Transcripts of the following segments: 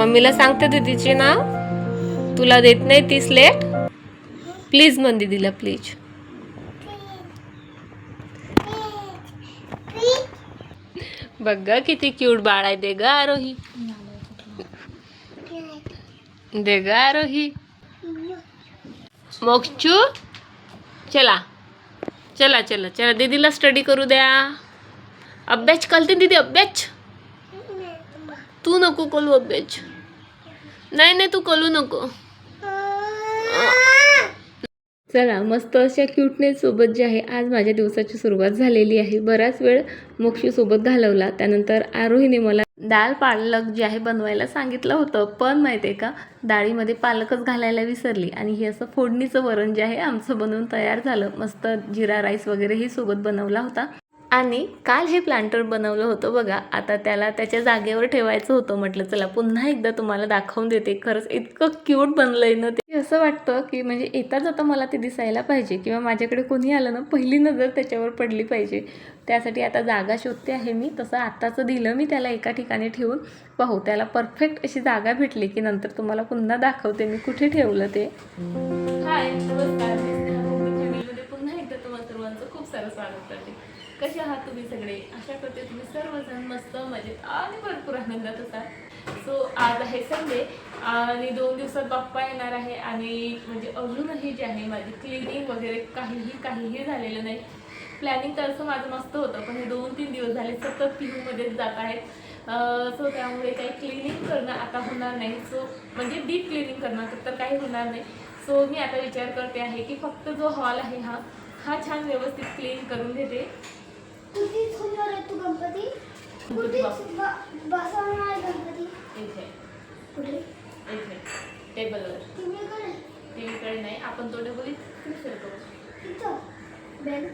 मम्मीला सांगते दीदीचे नाव. तुला देत नाही ती स्लेट प्लीज म्हण दीदीला प्लीज बघ ग किती क्यूट बाळ आहे. दे ग आरोही. दे ग आरोही. मोक्षू चला. चला चला चला. दीदीला स्टडी करू द्या. अभ्यास कळते दीदी अभ्यास? तू नको करू अभ्यास. नाही नाही तू करू नको. चला मस्त अशा क्यूटनेससोबत जे आहे आज माझ्या दिवसाची सुरुवात झालेली आहे. बराच वेळ मोक्षीसोबत घालवला. त्यानंतर आरोहीने मला दाल पालक जे आहे बनवायला सांगितलं होतं. पण माहिती आहे का डाळीमध्ये पालकच घालायला विसरली. आणि हे असं फोडणीचं वरण जे आहे आमचं बनवून तयार झालं. मस्त जिरा राईस वगैरेही सोबत बनवला होता. आणि काल हे प्लांटर बनवलं होतं बघा. आता त्याला त्याच्या जागेवर ठेवायचं होतं म्हटलं चला पुन्हा एकदा तुम्हाला दाखवून देते. खरंच इतकं क्यूट बनलं आहे ना ते. असं वाटतं की म्हणजे येता जाता मला ते दिसायला पाहिजे किंवा माझ्याकडे कोणी आलं ना पहिली नजर त्याच्यावर पडली पाहिजे. त्यासाठी आता जागा शोधते आहे मी. तसं आत्ताचं दिलं मी त्याला एका ठिकाणी ठेवून. पाहू त्याला परफेक्ट अशी जागा भेटली की नंतर तुम्हाला पुन्हा दाखवते मी कुठे ठेवलं ते. हाय नमस्कार. पुन्हा एकदा तुम्हाला सर्वांचं खूप सारं स्वागत करते. कसे आहात तुम्ही सगळे? आशा करते तुम्ही सर्वजण मस्त मजेत आणि भरपूर आनंदात असाल सो आज आहे संडे आणि दोन दिवसात बाप्पा येणार आहे आणि म्हणजे अजूनही जे आहे माझी क्लिनिंग वगैरे काहीही काहीही झालेलं नाही. प्लॅनिंग तर असं माझं मस्त होतं पण हे दोन तीन दिवस झाले सतत पिहूमध्येच जात आहेत. सो त्यामुळे काही क्लिनिंग करणं आता होणार नाही. सो म्हणजे डीप क्लिनिंग करणं तर काही होणार नाही. सो मी आता विचार करते आहे की फक्त जो हॉल आहे हा हा छान व्यवस्थित क्लीन करून घेते. कुठे ठेवणार आहे तू गणपती। कुठे बसवणार आहे गणपती। इथे कुठे? इथे टेबलवर टीव्हीकडे टीव्हीकडे नाही. आपण तो टेबल इकडे सरकवू तिथं. बेल.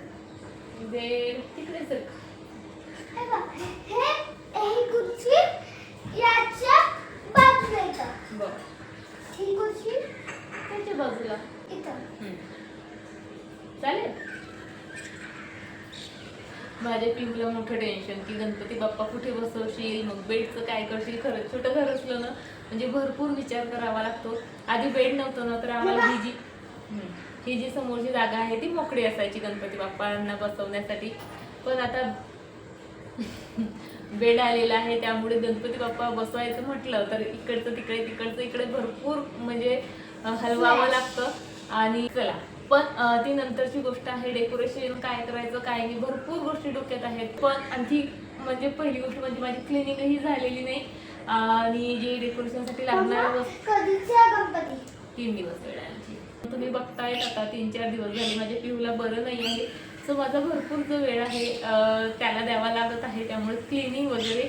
बेड तिकडे सरक. हे बघ हे ही खुर्ची याच्या बाजूला येतं बघ ही खुर्ची त्याच्या बाजूला इथं हम्म. चालेल माझ्या टेन्शन की गणपती बाप्पा कुठे बसवशील मग बेडचं काय करशील? खरंच छोटं घर असलं ना म्हणजे भरपूर विचार करावा लागतो. आधी बेड नव्हतं ना तर आम्हाला ही जी. ही जी समोरची जागा आहे ती मोकळी असायची गणपती बाप्पांना बसवण्यासाठी. पण आता बेड आलेला आहे त्यामुळे गणपती बाप्पा बसवायचं म्हटलं तर इकडचं तिकडे तिकडचं इकडे भरपूर म्हणजे हलवावं लागतं. आणि चला. पण ती नंतरची गोष्ट आहे डेकोरेशन काय करायचं काय नाही भरपूर गोष्टी डोक्यात आहेत. पण आणखी म्हणजे पहिली गोष्ट म्हणजे माझी क्लिनिकही झालेली नाही. आणि जे डेकोरेशनसाठी गणपती? तीन दिवस वेळ आहे तुम्ही बघतायत आता तीन चार दिवस झाले माझ्या पिहूला बरं नाही आहे. सो माझा भरपूर जो वेळ आहे त्याला द्यावा लागत आहे. त्यामुळे क्लिनिंग वगैरे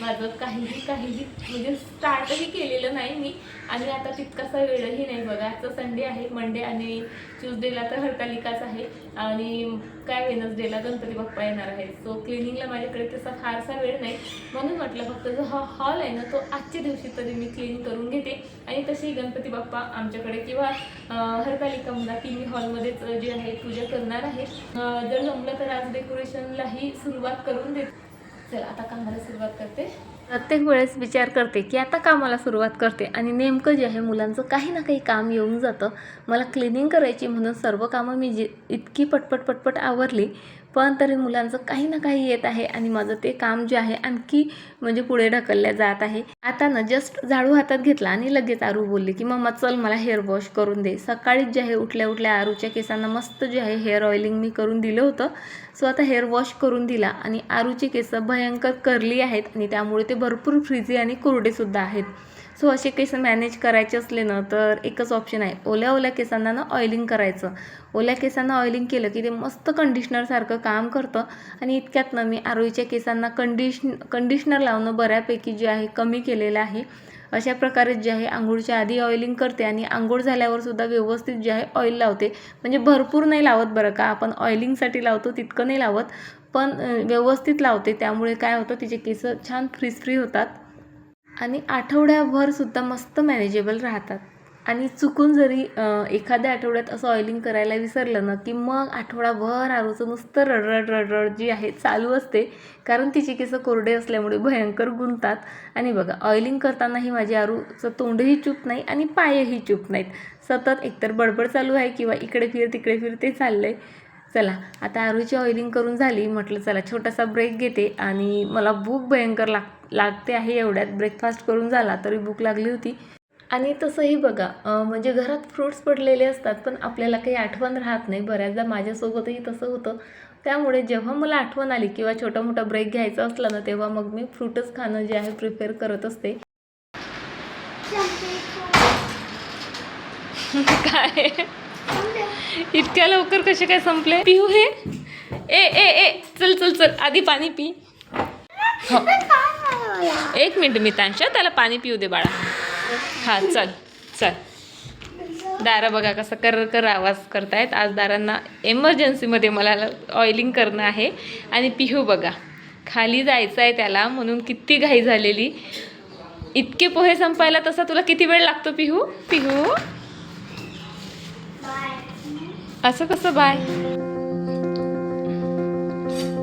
माझं काहीही काहीही म्हणजे स्टार्टही केलेलं नाही मी. आणि आता तितकासा वेळही नाही बघा. आजचा संडे आहे. मंडे आणि ट्युजडेला तर हरतालिकाच आहे. आणि काय वेनसडेला गणपती बाप्पा येणार आहे सो क्लिनिंगला माझ्याकडे तसा फारसा वेळ नाही. म्हणून म्हटलं फक्त जो हा हॉल आहे ना तो आजच्या दिवशी तरी मी क्लीन करून घेते. आणि तशी गणपती बाप्पा आमच्याकडे किंवा हरतालिका म्हणा की मी हॉलमध्येच जे आहे पूजा करणार आहे. जर जमलं तर आज डेकोरेशनलाही सुरुवात करून देते. चल आता कामाला सुरुवात करते. प्रत्येक वेळेस विचार करते की आता कामाला सुरुवात करते आणि नेमकं जे आहे मुलांचं काही ना काही काम येऊन जातं. मला क्लिनिंग करायची म्हणून सर्व कामं मी जी इतकी पटपट पटपट आवरली पण तरी मुलांचं काही ना काही येत आहे आणि माझं ते काम जे आहे आणखी म्हणजे पुढे ढकलल्या जात आहे. आता ना जस्ट झाडू हातात घेतला आणि लगेच आरू बोलली की मम्मा चल मला हेअर वॉश करून दे. सकाळीच जे आहे उठल्या उठल्या आरूच्या केसांना मस्त जे आहे हेअर ऑइलिंग मी करून दिलं होतं. सो आता हेअर वॉश करून दिला आणि आरूची केस भयंकर करली आहेत आणि त्यामुळे ते भरपूर फ्रिजी आणि कोरडेसुद्धा आहेत. सो असे केस मॅनेज करायचे असले ना तर एकच ऑप्शन आहे. ओल्या ओल्या केसांना ना ऑइलिंग करायचं. ओल्या केसांना ऑइलिंग केलं की ते मस्त कंडिशनरसारखं काम करतं. आणि इतक्यात ना मी आरोईच्या केसांना कंडिशन कंडिशनर लावणं बऱ्यापैकी जे आहे कमी केलेलं आहे. अशा प्रकारे जे आहे आंघोळच्या आधी ऑइलिंग करते आणि आंघोळ झाल्यावरसुद्धा व्यवस्थित जे आहे ऑइल लावते. म्हणजे भरपूर नाही लावत बरं का आपण ऑइलिंगसाठी लावतो तितकं नाही लावत. पण व्यवस्थित लावते. त्यामुळे काय होतं तिचे केस छान फ्रीज फ्री होतात. आणि आठवड्याभर सुद्धा मस्त मॅनेजेबल राहतात. आणि चुकून जरी एखाद्या आठवड्यात असं ऑइलिंग करायला विसरलं ना की मग आठवडाभर आरूचं नुसतं रडरड रडरड जी आहे चालू असते. कारण तिचे केसं कोरडे असल्यामुळे भयंकर गुंतात. आणि बघा ऑइलिंग करतानाही माझ्या आरूचं तोंडही चूप नाही आणि पायही चूप नाहीत. सतत एकतर बडबड चालू आहे किंवा इकडे फिर तिकडे फिर ते चाललं आहे चला आता आरूची ऑइलिंग करून झाली म्हटलं चला छोटासा ब्रेक घेते आणि मला भूक भयंकर लाग लागते आहे एवढ्यात. ब्रेकफास्ट करून झाला तरी भूक लागली होती. आणि तसंही बघा म्हणजे घरात फ्रुट्स पडलेले असतात पण आपल्याला काही आठवण राहत नाही. बऱ्याचदा माझ्यासोबतही तसं होतं. त्यामुळे जेव्हा मला आठवण आली किंवा छोटा मोठा ब्रेक घ्यायचा असला ना तेव्हा मग मी फ्रूटच खाणं जे आहे प्रिपेअर करत असते. काय? इतक्या लवकर कसे काय संपले? पिऊ हे? ए ए ए चल चल चल आधी पाणी पी. हो. एक मिनिट मितांशा त्याला पाणी पिऊ दे बाळा. हा चल चल. दारा बघा कसं कर कर आवाज करतायत. आज दारांना एमर्जन्सीमध्ये मला ऑइलिंग करणं आहे. आणि पिहू बघा खाली जायचं आहे त्याला म्हणून किती घाई झालेली. इतके पोहे संपायला तसा तुला किती वेळ लागतो पिहू? पिहू? असं कसं बाय?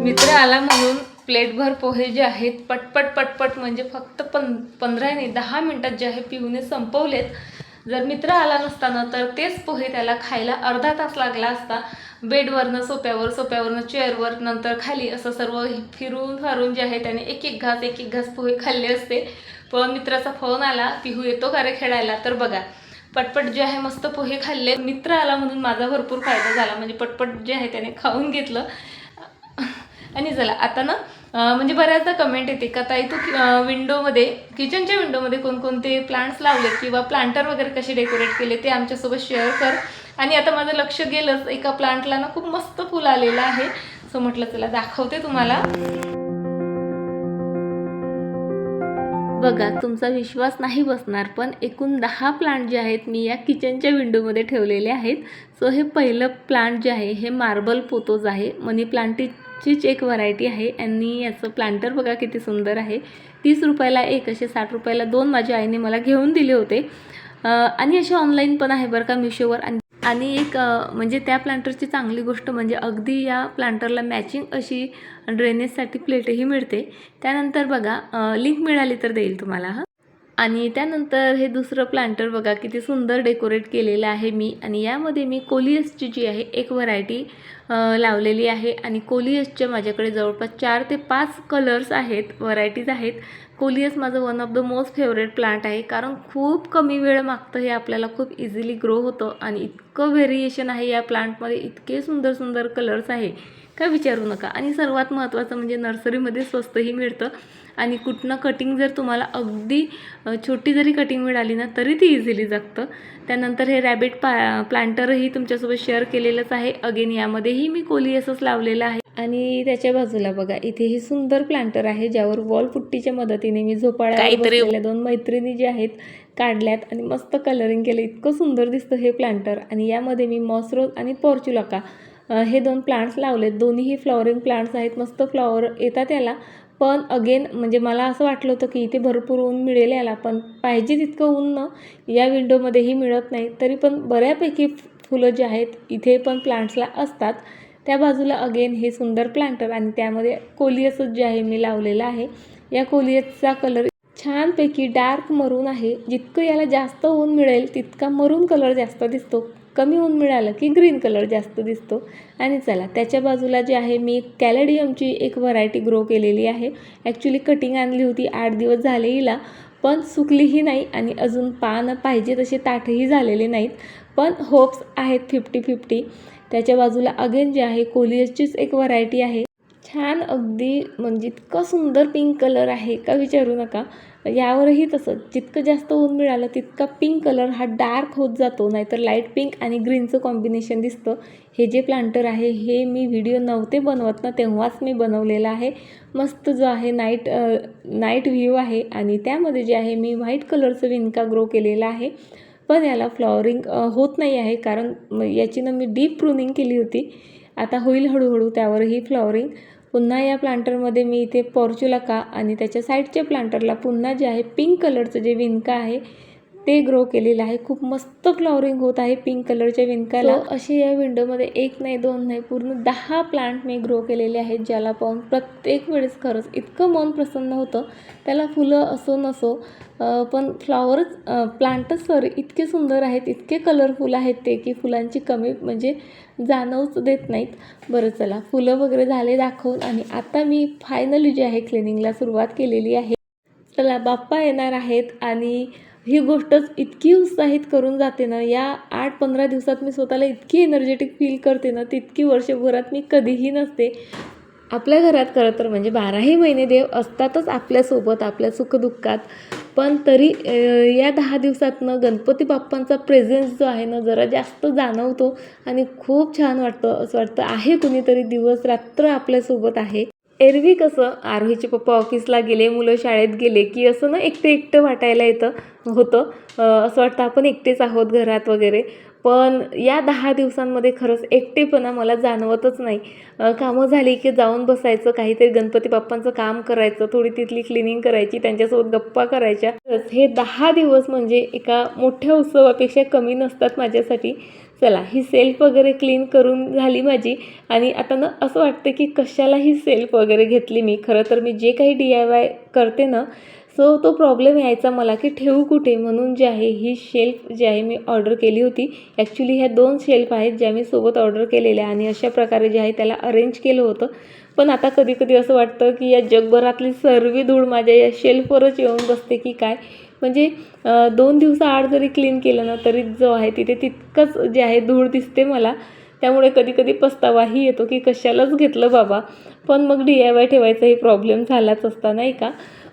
मित्र आला म्हणून प्लेटभर पोहे जे आहेत पटपट पटपट म्हणजे फक्त पं पंधराने दहा मिनटात जे आहे पिऊने संपवलेत. जर मित्र आला नसताना तर तेच पोहे त्याला खायला अर्धा तास लागला असता बेडवरनं सोप्यावर सोप्यावरनं चेअरवर नंतर खाली असं सर्व फिरून फारून जे आहे त्याने एक एक घास एक एक घास पोहे खाल्ले असते. पण मित्राचा फोन आला पिहू येतो का रे खेळायला? तर बघा. पटपट जे आहे मस्त पोहे खाल्ले. मित्र आला म्हणून माझा भरपूर फायदा झाला. म्हणजे पटपट जे आहे त्याने खाऊन घेतलं. आणि चला आता ना म्हणजे बऱ्याचदा कमेंट येते का ताई तू विंडोमध्ये किचनच्या विंडोमध्ये कोणकोणते प्लांट्स लावलेत किंवा प्लांटर वगैरे कसे डेकोरेट केले ते आमच्यासोबत शेअर कर. आणि आता माझं लक्ष गेलंच. एका प्लांटला ना खूप मस्त फुल आलेलं आहे. सो म्हटलं चला दाखवते तुम्हाला. बघा तुमचा विश्वास नाही बसणार पण एकूण दहा प्लांट जे आहेत मी या किचनच्या विंडोमध्ये ठेवलेले आहेत. सो हे पहिलं प्लांट जे आहे हे मार्बल पोतोज आहे. मनी प्लांटीचीच एक व्हरायटी आहे. आणि याचं प्लांटर बघा किती सुंदर आहे. तीस रुपयाला एक असे साठ रुपयाला दोन माझ्या आईने मला घेऊन दिले होते. आणि असे ऑनलाईन पण आहे बरं का मिशोवर आणि आणि एक म्हणजे त्या प्लांटरची चांगली गोष्ट म्हणजे अगदी या प्लांटरला मॅचिंग अशी ड्रेनेजसाठी प्लेटही मिळते. त्यानंतर बघा लिंक मिळाली तर देईल तुम्हाला हां. आणि त्यानंतर हे दुसरं प्लांटर बघा किती सुंदर डेकोरेट केलेलं आहे मी. आणि यामध्ये मी कोलियसची जी आहे एक व्हरायटी लावलेली आहे. आणि कोलियसच्या माझ्याकडे जवळपास चार ते पाच कलर्स आहेत व्हरायटीज आहेत. कोलियस माझं one of the most favourite plant आहे. कारण खूप कमी वेळ मागतं हे आपल्याला खूप इझिली ग्रो होतं आणि इतकं व्हेरिएशन आहे या प्लांटमध्ये इतके सुंदर सुंदर कलर्स आहे. काय विचारू नका. आणि सर्वात महत्त्वाचं म्हणजे नर्सरीमध्ये स्वस्तही मिळतं. आणि कुठनं कटिंग जर तुम्हाला अगदी छोटी जरी कटिंग मिळाली ना तरी ती इझिली जगतं. त्यानंतर हे रॅबिट पा प्लांटरही तुमच्यासोबत शेअर केलेलंच आहे. अगेन यामध्येही मी कोलियसच लावलेलं आहे. आणि त्याच्या बाजूला बघा इथे हे सुंदर प्लांटर आहे ज्यावर वॉल पुट्टीच्या मदतीने मी झोपाळ्या दोन मैत्रिणी ज्या आहेत काढल्यात आणि मस्त कलरिंग केलं. इतकं सुंदर दिसतं हे प्लांटर आणि यामध्ये मी मॉसरोज आणि पॉर्च्युलाका हे दोन प्लांट्स लावलेत. दोन्हीही फ्लॉवरिंग प्लांट्स आहेत. मस्त फ्लॉवर येतात याला. पण अगेन म्हणजे मला असं वाटलं होतं की इथे भरपूर ऊन मिळेल याला पण पाहिजे तितकं ऊन न या विंडोमध्येही मिळत नाही. तरी पण बऱ्यापैकी फुलं जी आहेत इथे पण प्लांट्सला असतात. त्या बाजूला अगेन हे सुंदर प्लांटर आणि त्यामध्ये कोलियसच जे आहे मी लावलेलं आहे. या कोलियसचा कलर छानपैकी डार्क मरून आहे. जितकं याला जास्त ऊन मिळेल तितका मरून कलर जास्त दिसतो. कमी ऊन मिळालं की ग्रीन कलर जास्त दिसतो. आणि चला त्याच्या बाजूला जे आहे मी कॅलेडियमची एक व्हरायटी ग्रो केलेली आहे. ॲक्च्युली कटिंग आणली होती आठ दिवस झाले हिला. पण सुकलीही नाही आणि अजून पानं पाहिजे तसे ताटही झालेले नाहीत. पण होप्स आहेत फिफ्टी फिफ्टी त्याच्या बाजूला अगेन जे आहे कोलियसचीच एक व्हरायटी आहे. छान अगदी म्हणजे इतकं सुंदर पिंक कलर आहे का विचारू नका. यावरही तसं जितकं जास्त ऊन मिळालं तितका पिंक कलर हा डार्क होत जातो. नाहीतर लाइट पिंक आणि ग्रीनचं कॉम्बिनेशन दिसतं. हे जे प्लांटर आहे हे मी व्हिडिओ नव्हते बनवत ना तेव्हाच मी बनवलेलं आहे. मस्त जो आहे नाईट नाईट व्ह्यू आहे. आणि त्यामध्ये जे आहे मी व्हाईट कलरचं विणका ग्रो केलेला आहे. पण याला फ्लॉवरिंग होत नाही आहे. कारण याची ना मी डीप प्रुनिंग केली होती. आता होईल हळूहळू त्यावरही फ्लॉवरिंग. पुन्हा या प्लांटरमध्ये मी इथे पॉर्च्युलाका आणि त्याच्या साईडच्या प्लांटरला पुन्हा जे आहे पिंक कलरचं जे विणका आहे ते ग्रो केलेलं आहे. खूप मस्त फ्लॉवरिंग होत आहे पिंक कलरच्या विणकाला. अशी या विंडोमध्ये एक नाही दोन नाही पूर्ण दहा प्लांट मी ग्रो केलेले आहेत ज्याला पाहून प्रत्येक वेळेस खरंच इतकं मन प्रसन्न होतं. त्याला फुलं असो नसो पण फ्लॉवरच प्लांटच सॉरी इतके सुंदर आहेत इतके कलरफुल आहेत ते की फुलांची कमी म्हणजे जाणवच देत नाहीत. बरं चला फुलं वगैरे झाले दाखवून आणि आता मी फायनली जे आहे क्लिनिंगला सुरुवात केलेली आहे. चला बाप्पा येणार आहेत आणि ही गोष्टच इतकी उत्साहित करून जाते ना या आठ पंधरा दिवसात मी स्वतःला इतकी एनर्जेटिक फील करते ना तितकी वर्षभरात मी कधीही नसते. आपल्या घरात खरं तर म्हणजे बाराही महिने देव असतातच आपल्यासोबत आपल्या सुखदुःखात. पण तरी या दहा दिवसातनं गणपती बाप्पांचा प्रेझेन्स जो आहे ना जरा जास्त जाणवतो आणि खूप छान वाटतं असं वाटतं आहे कुणीतरी दिवस रात्र आपल्यासोबत आहे. एरवी कसं आरोहीचे पप्पा ऑफिसला गेले मुलं शाळेत गेले की असं ना एकटं एकटं वाटायला येतं होतं. असं वाटतं आपण एकटेच आहोत घरात वगैरे. पण या दहा दिवसांमध्ये खरंच एकटेपणा मला जाणवतच नाही. कामं झाली की जाऊन बसायचं काहीतरी गणपती बाप्पांचं काम करायचं थोडी तिथली क्लिनिंग करायची त्यांच्यासोबत गप्पा करायच्या. हे दहा दिवस म्हणजे एका मोठ्या उत्सवापेक्षा कमी नसतात माझ्यासाठी. चला ही सेल्फ वगैरे क्लीन करून झाली माझी आणि आता ना असं वाटतं की कशाला ही सेल्फ वगैरे घेतली मी. खरं तर मी जे काही डी आय वाय करते ना सो तो प्रॉब्लेम यायचा मला की ठेवू कुठे? म्हणून जे आहे ही शेल्फ जी आहे मी ऑर्डर केली होती. ॲक्च्युली ह्या दोन शेल्फ आहेत ज्या मी सोबत ऑर्डर केलेल्या आणि अशा प्रकारे जे आहे त्याला अरेंज केलं होतं. पण आता कधी कधी असं वाटतं की या जगभरातली सर्व धूळ माझ्या या शेल्फवरच येऊन बसते की काय? म्हणजे दोन दिवसाआड जरी क्लीन केलं ना तरी जो आहे तिथे तितकंच जे आहे धूळ दिसते मला. त्यामुळे कधी कधी पस्तावाही येतो की कशालाच घेतलं बाबा. पण मग डी आय वाय ठेवायचाही प्रॉब्लेम झालाच असता नाही का?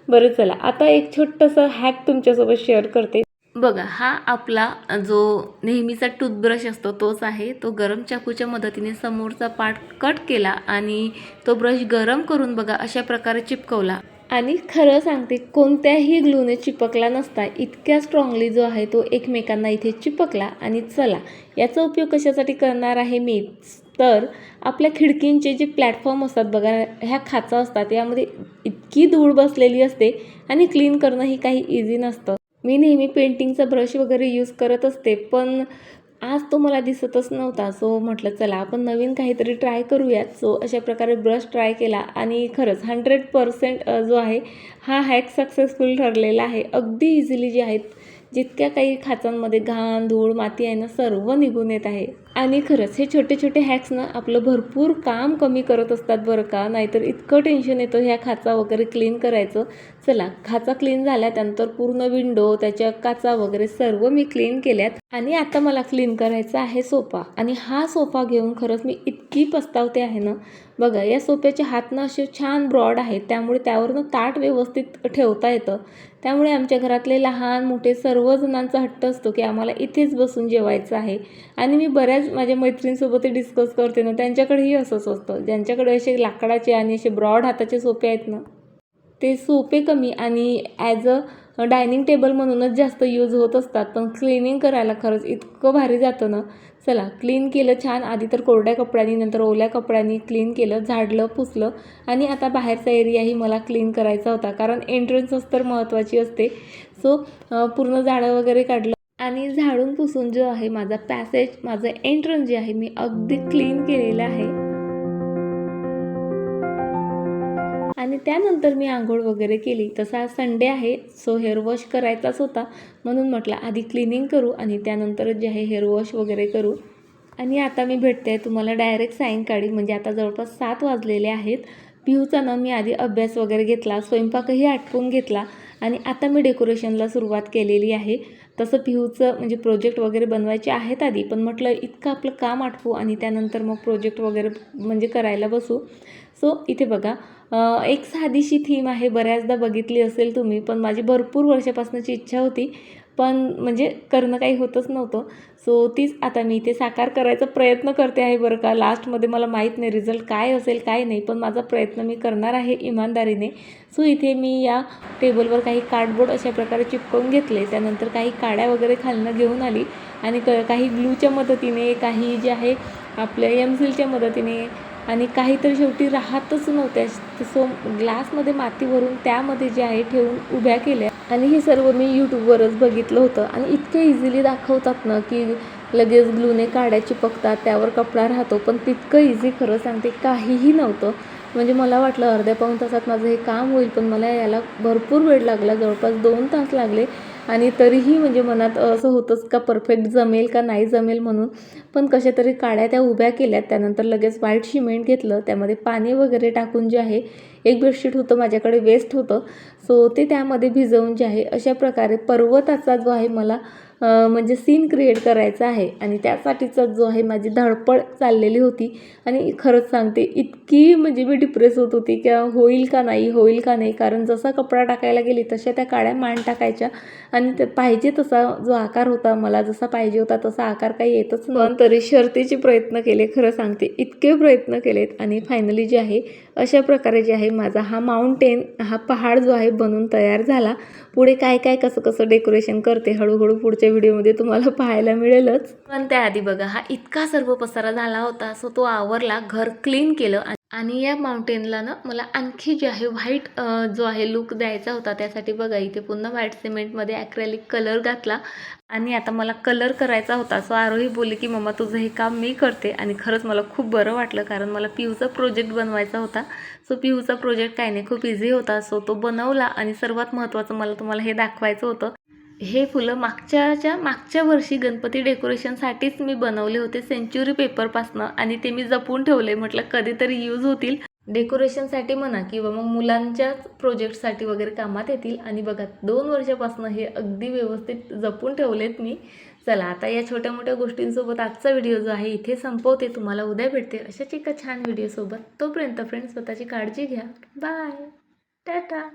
बरं चला. आता एक छोटंसं हॅक तुमच्यासोबत शेअर करते. बघा हा आपला जो नेहमीचा टूथब्रश असतो तोच आहे. तो गरम चाकूच्या मदतीने समोरचा पार्ट कट केला आणि तो ब्रश गरम करून बघा अशा प्रकारे चिपकवला. आणि खरं सांगते कोणत्याही ग्लूने चिपकला नसता इतक्या स्ट्रॉंगली जो आहे तो एकमेकांना इथे चिपकला आणि चला. याचा उपयोग कशासाठी करणार आहे मी? तर आपल्या खिडकींचे जे प्लॅटफॉर्म असतात बघा ह्या खाचा असतात यामध्ये इतकी धूळ बसलेली असते आणि क्लीन करणं ही काही इझी नसतं. मी नेहमी पेंटिंगचा ब्रश वगैरे यूज करत असते पण आज तो मला दिसतच नव्हता सो म्हटलं चला आपण नवीन काहीतरी ट्राय करूयात. सो अशा प्रकारे ब्रश ट्राय केला आणि खरंच हंड्रेड पर्सेंट जो आहे हा हॅक सक्सेसफुल ठरलेला आहे. अगदी इझिली जे आहेत जितक्या काही खाचांमध्ये घाण धूळ माती आहे ना सर्व निघून येत आहे. आणि खरंच हे छोटे छोटे हॅक्स ना आपलं भरपूर काम कमी करत असतात बरं का. नाहीतर इतकं टेन्शन येतं ह्या खाचा वगैरे क्लीन करायचं. चला खाचा क्लीन झाल्या त्यानंतर पूर्ण विंडो त्याच्या काचा वगैरे सर्व मी क्लीन केल्यात. आणि आता मला क्लीन करायचा आहे सोफा. आणि हा सोफा घेऊन खरंच मी इतकी पस्तावते आहे ना. बघा या सोफ्याचे हात ना असे छान ब्रॉड आहेत त्यामुळे त्यावरनं ताट व्यवस्थित ठेवता येतं. त्यामुळे आमच्या घरातले लहान मोठे सर्वजणांचा हट्ट असतो की आम्हाला इथेच बसून जेवायचं आहे. आणि मी बऱ्याच माझ्या मैत्रिणींसोबत डिस्कस करते ना. त्यांच्याकडेही असंच असतं. ज्यांच्याकडे असे लाकडाचे आणि असे ब्रॉड हाताचे सोपे आहेत ना ते सोपे कमी आणि ॲज अ डायनिंग टेबल म्हणूनच जास्त यूज होत असतात. पण क्लिनिंग करायला खरंच इतकं भारी जातं ना. चला क्लीन केलं छान. आधी तर कोरड्या कपड्यांनी नंतर ओल्या कपड्यांनी क्लीन केलं झाडलं पुसलं. आणि आता बाहेरचा एरियाही मला क्लीन करायचा होता. कारण एंट्रन्सच तर महत्त्वाची असते. सो पूर्ण झाडं वगैरे काढलं. आणि झाडून पुसून जो आहे माझा पॅसेज माझं एंट्रन्स जे आहे मी अगदी क्लीन केलेलं आहे. आणि त्यानंतर मी आंघोळ वगैरे केली. तसा संडे आहे सो हेअर वॉश करायचाच होता. म्हणून म्हटलं आधी क्लिनिंग करू आणि त्यानंतर जे आहे हेअर वॉश वगैरे करू. आणि आता मी भेटते तुम्हाला डायरेक्ट सायंकाळी. म्हणजे आता जवळपास सात वाजलेले आहेत. पिऊचा ना मी आधी अभ्यास वगैरे घेतला स्वयंपाकही आटपून घेतला. आणि आता मी डेकोरेशनला सुरुवात केलेली आहे. तसं पिहूचं म्हणजे प्रोजेक्ट वगैरे बनवायचे आहेत आधी पण म्हटलं इतकं आपलं काम आठवू आणि त्यानंतर मग प्रोजेक्ट वगैरे म्हणजे करायला बसू. सो इथे बघा एक साधीशी थीम आहे बऱ्याचदा बघितली असेल तुम्ही पण माझी भरपूर वर्षापासूनची इच्छा होती. पण म्हणजे करणं काही होतच नव्हतं. सो तीच आता मी इथे साकार करायचा प्रयत्न करते आहे बरं का. लास्टमध्ये मला माहीत नाही रिझल्ट काय असेल काय नाही. पण माझा प्रयत्न मी करणार आहे इमानदारीने. सो इथे मी या टेबलवर काही कार्डबोर्ड अशा प्रकारे चिपकवून घेतले. त्यानंतर काही काड्या वगैरे खालनं घेऊन आली. आणि क काही ग्लूच्या मदतीने काही जे आहे आपल्या एम सीलच्या मदतीने आणि काहीतरी शेवटी राहतच नव्हत्या. सो ग्लासमध्ये माती भरून त्यामध्ये जे आहे ठेवून उभ्या केल्या. आणि हे सर्व मी यूट्यूबवरच बघितलं होतं. आणि इतकं इझिली दाखवतात ना की लगेच ग्लूने काड्या चिपकतात त्यावर कपडा राहतो पण तितकं इझी खरं सांगते काहीही नव्हतं. म्हणजे मला वाटलं अर्ध्या पाऊण तासात माझं हे काम होईल पण मला याला भरपूर वेळ लागला. जवळपास दोन तास लागले. आणि तरीही म्हणजे मनात असं होतंच का परफेक्ट जमेल का नाही जमेल म्हणून. पण कशा तरी काड्या त्या उभ्या केल्यात त्यानंतर लगेच व्हाईट शिमेंट घेतलं त्यामध्ये पाणी वगैरे टाकून जे आहे एक बेडशीट होतं माझ्याकडे वेस्ट होतं. सो ते त्यामध्ये भिजवून जे आहे अशा प्रकारे पर्वताचा जो आहे मला म्हणजे सीन क्रिएट करायचा आहे. आणि त्यासाठीचा जो आहे माझी धडपड चाललेली होती. आणि खरंच सांगते इतकी म्हणजे मी डिप्रेस होत होती की होईल का नाही होईल का नाही. कारण जसा कपडा टाकायला गेली तशा त्या काळ्या मान टाकायच्या. आणि ते पाहिजे तसा जो आकार होता मला जसा पाहिजे होता तसा आकार काही येतच नाही हो, पण तरी शर्तीचे प्रयत्न केले खरं सांगते. इतके प्रयत्न केलेत. आणि फायनली जे आहे अशा प्रकारे जे आहे माझा हा माउंटेन हा पहाड जो आहे बनून तयार झाला. पुढे काय काय कसं कसं डेकोरेशन करते हळूहळू पुढचे पुढच्या व्हिडिओमध्ये तुम्हाला पाहायला मिळेलच. पण त्याआधी बघा हा इतका सर्व पसारा झाला होता सो तो आवरला घर क्लीन केलं आणि- आणि या माउंटेनला ना मला आणखी जे आहे व्हाईट जो आहे लुक द्यायचा होता त्यासाठी बघा इथे पुन्हा व्हाईट सिमेंटमध्ये ॲक्रेलिक कलर घातला. आणि आता मला कलर करायचा होता सो आरोही बोलली की मम्मा तुझं हे काम मी करते. आणि खरंच मला खूप बरं वाटलं कारण मला पिऊचा प्रोजेक्ट बनवायचा होता. सो पिऊचा प्रोजेक्ट काय नाही खूप इझी होता. सो तो बनवला आणि सर्वात महत्त्वाचं मला तुम्हाला हे दाखवायचं होतं. हे फुलं मागच्याच्या मागच्या वर्षी गणपती डेकोरेशनसाठीच मी बनवले होते सेंच्युरी पेपरपासनं आणि ते मी जपून ठेवले म्हटलं कधीतरी यूज होतील. डेकोरेशनसाठी म्हणा किंवा मग मुलांच्याच प्रोजेक्टसाठी वगैरे कामात येतील. आणि बघा दोन वर्षापासून हे अगदी व्यवस्थित जपून ठेवलेत मी. चला आता या छोट्या मोठ्या गोष्टींसोबत आजचा व्हिडिओ जो आहे इथे संपवते. तुम्हाला उद्या भेटते अशाच एका छान व्हिडिओसोबत. तोपर्यंत फ्रेंड्स स्वतःची काळजी घ्या. बाय टाटा